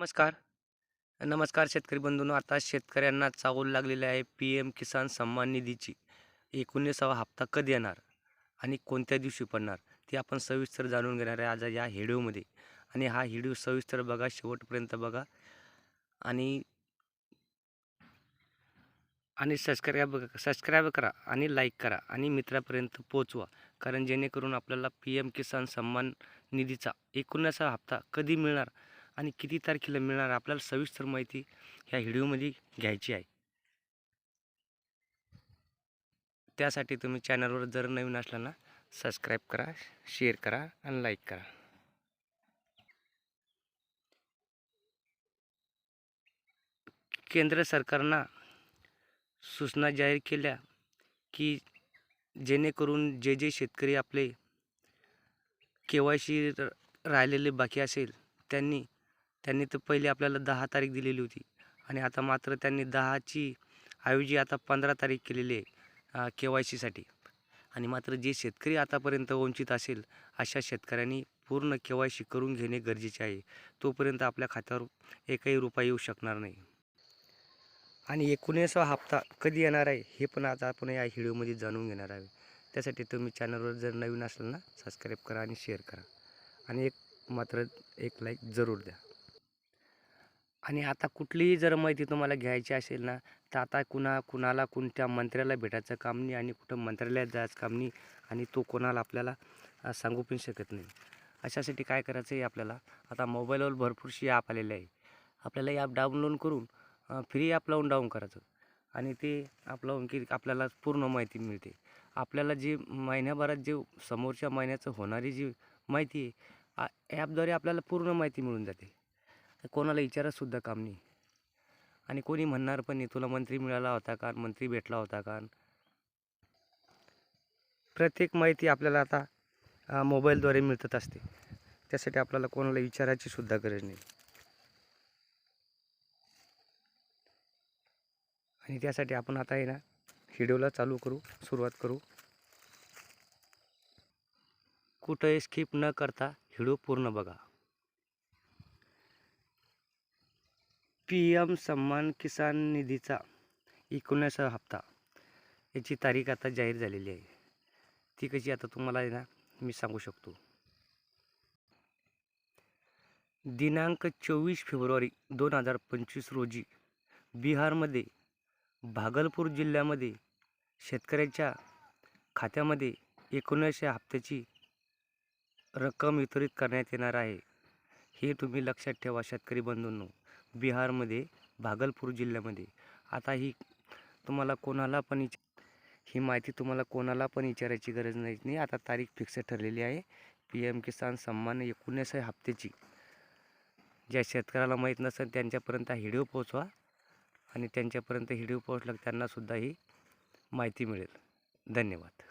नमस्कार. नमस्कार शेतकरी बंधूंनो आता शेतकऱ्यांना चावल लागलेले आहे पी एम किसान सन्मान निधीची. एकोणीसावा हप्ता कधी येणार आणि कोणत्या दिवशी पडणार ते आपण सविस्तर जाणून घेणार आहे आज या व्हिडिओमध्ये. आणि हा व्हिडिओ सविस्तर बघा शेवटपर्यंत बघा. आणि आणि सबस्क्राईब सबस्क्राईब करा आणि लाईक करा आणि मित्रापर्यंत पोचवा कारण जेणेकरून आपल्याला पी एम किसान सन्मान निधीचा एकोणीसावा हप्ता कधी मिळणार आणि किती तारखेला मिळणार आपल्याला सविस्तर माहिती ह्या व्हिडिओमध्ये घ्यायची आहे. त्यासाठी तुम्ही चॅनलवर जर नवीन असला ना सबस्क्राईब करा शेअर करा आणि लाईक करा. केंद्र सरकारनं सूचना जाहीर केल्या की जेणेकरून जे जे शेतकरी आपले के वाय सी राहिलेले बाकी असेल त्यांनी त्यांनी तर पहिले आपल्याला दहा तारीख दिलेली होती. आणि आता मात्र त्यांनी दहाची ऐवजी आता पंधरा तारीख केलेली आहे के वाय सीसाठी आणि मात्र जे शेतकरी आतापर्यंत वंचित असेल अशा शेतकऱ्यांनी पूर्ण के वाय सी करून घेणे गरजेचे आहे. तोपर्यंत आपल्या खात्यावर एकही रुपया येऊ शकणार नाही. आणि एकोणीसावा हप्ता कधी येणार आहे हे पण आज आपण या व्हिडिओमध्ये जाणून घेणार आहे. त्यासाठी तुम्ही चॅनलवर जर नवीन असाल ना सबस्क्राईब करा आणि शेअर करा. आणि एक मात्र एक लाईक जरूर द्या. आणि आता कुठलीही जर माहिती तुम्हाला घ्यायची असेल ना तर आता कुणा कुणाला कोणत्या मंत्र्याला भेटायचं काम नाही आणि कुठं मंत्रालयात जायचं काम नाही आणि तो कोणाला आपल्याला सांगू पण शकत नाही. अशासाठी काय करायचं आहे आपल्याला आता मोबाईलवर भरपूरशी ॲप आलेले आहे. आपल्याला ॲप डाउनलोड करून फ्री ॲप लावून डाऊन करायचं. आणि ते ॲप लावून की आपल्याला पूर्ण माहिती मिळते. आपल्याला जे महिन्याभरात जे समोरच्या महिन्याचं होणारी जी माहिती आहे ॲपद्वारे आपल्याला पूर्ण माहिती मिळून जाते. कोणाला विचारतसुद्धा काम नाही. आणि कोणी म्हणणार पण नाही तुला मंत्री मिळाला होता का? मंत्री भेटला होता का? प्रत्येक माहिती आपल्याला आता मोबाईलद्वारे मिळतच असते. त्यासाठी आपल्याला कोणाला विचारायची सुद्धा गरज नाही. आणि त्यासाठी आपण आता आहे ना व्हिडिओला चालू करू सुरुवात करू. कुठंही स्किप न करता व्हिडिओ पूर्ण बघा. पी एम सन्मान किसान निधीचा एकोणीसावा हप्ता. याची तारीख आता जाहीर झालेली आहे. ती कशी आता तुम्हाला आहे ना मी सांगू शकतो. दिनांक चोवीस फेब्रुवारी दोन हजार पंचवीस रोजी बिहारमध्ये भागलपूर जिल्ह्यामध्ये शेतकऱ्याच्या खात्यामध्ये एकोणीसशे हप्त्याची रक्कम वितरित करण्यात येणार आहे. हे तुम्ही लक्षात ठेवा शेतकरी बंधूंनो. बिहारमध्ये भागलपूर जिल्ह्यामध्ये. आता ही तुम्हाला कोणाला पण विच ही माहिती तुम्हाला कोणाला पण विचारायची गरज नाही नाही. आता तारीख फिक्स ठरलेली आहे. पी एम किसान सन्मान एकोणीस हप्त्याची. ज्या शेतकऱ्याला माहीत नसेल त्यांच्यापर्यंत हा व्हिडिओ पोचवा आणि त्यांच्यापर्यंत व्हिडिओ पोचला त्यांनासुद्धा ही माहिती मिळेल. धन्यवाद.